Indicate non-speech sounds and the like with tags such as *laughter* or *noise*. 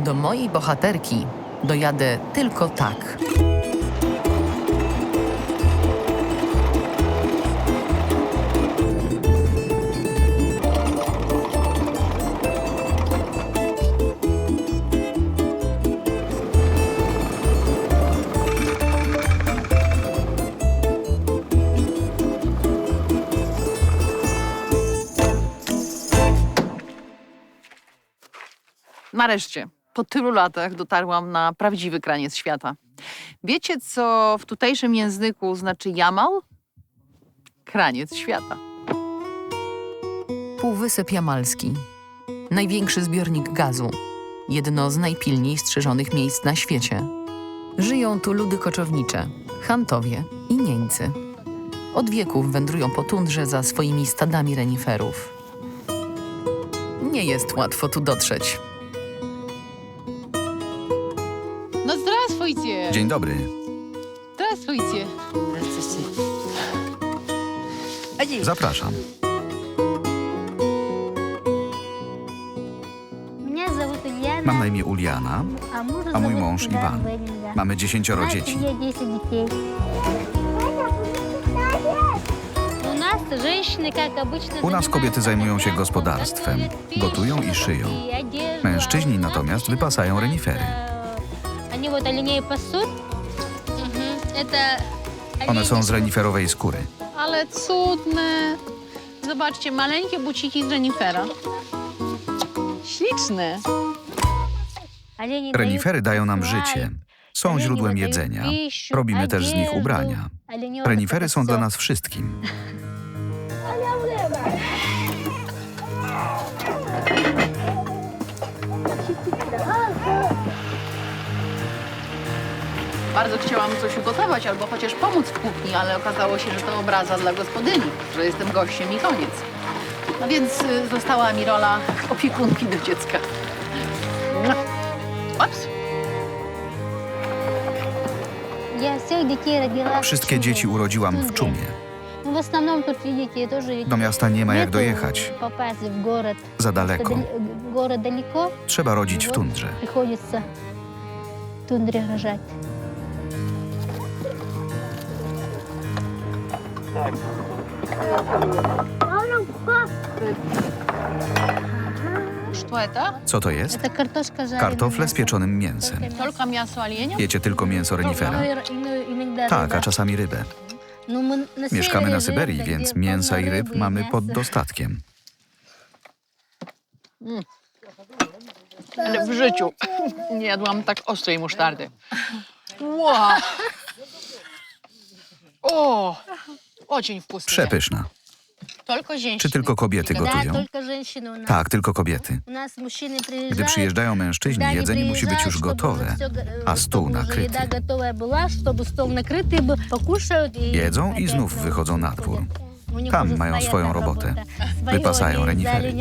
Do mojej bohaterki dojadę tylko tak. Nareszcie, po tylu latach dotarłam na prawdziwy kraniec świata. Wiecie, co w tutejszym języku znaczy jamal? Kraniec świata. Półwysep Jamalski. Największy zbiornik gazu. Jedno z najpilniej strzeżonych miejsc na świecie. Żyją tu ludy koczownicze, Chantowie i Nieńcy. Od wieków wędrują po tundrze za swoimi stadami reniferów. Nie jest łatwo tu dotrzeć. здравствуйте! Dzień dobry. Здравствуйте! Zapraszam. Меня зовут Ульяна, Mam na imię Uliana. а, мужа a mój зовут mąż Иван Iwan. Венинга. Mamy dziesięcioro У нас dzieci. семья 10 детей. У нас женщины, как обычно, U nas kobiety занимаются zajmują się хозяйством, gospodarstwem, готовят gotują i пищу szyją. и одежду. Mężczyźni А у нас natomiast мужчины, wypasają э, renifery. Они вот оленей пасут. Мгм. Это One są олени- z reniferowej skóry. Ale cudne! Zobaczcie, maleńkie buciki z renifera. Śliczne! олени дают Renifery dają nam край. życie. Są Олени źródłem вот дают jedzenia. пищу, Robimy też z nich одежду. ubrania. Оленёнок Renifery это są dla всё. nas wszystkim. *laughs* Bardzo chciałam coś ugotować albo chociaż pomóc w kuchni, ale okazało się, że to obraza dla gospodyni, że jestem gościem i koniec. No więc y, została mi rola opiekunki do dziecka. No. Ops. Wszystkie dzieci urodziłam w Czumie. Do miasta nie ma jak dojechać. Za daleko. Trzeba rodzić w tundrze. Tak. Co to jest? Kartofle z pieczonym mięsem. Jecie tylko mięso renifera? Tak, a czasami rybę. Mieszkamy na Syberii, więc mięsa i ryb mamy pod dostatkiem. Mm. Ale W życiu *laughs* nie jadłam tak ostrej musztardy. *laughs* Wow. O! Przepyszna. Czy tylko kobiety gotują? Tak, tylko tak, kobiety. Gdy przyjeżdżają mężczyźni, jedzenie musi być już gotowe, a stół nakryty. Jedzą i znów wychodzą na dwór. Tam mają swoją robotę. Wypasają renifery.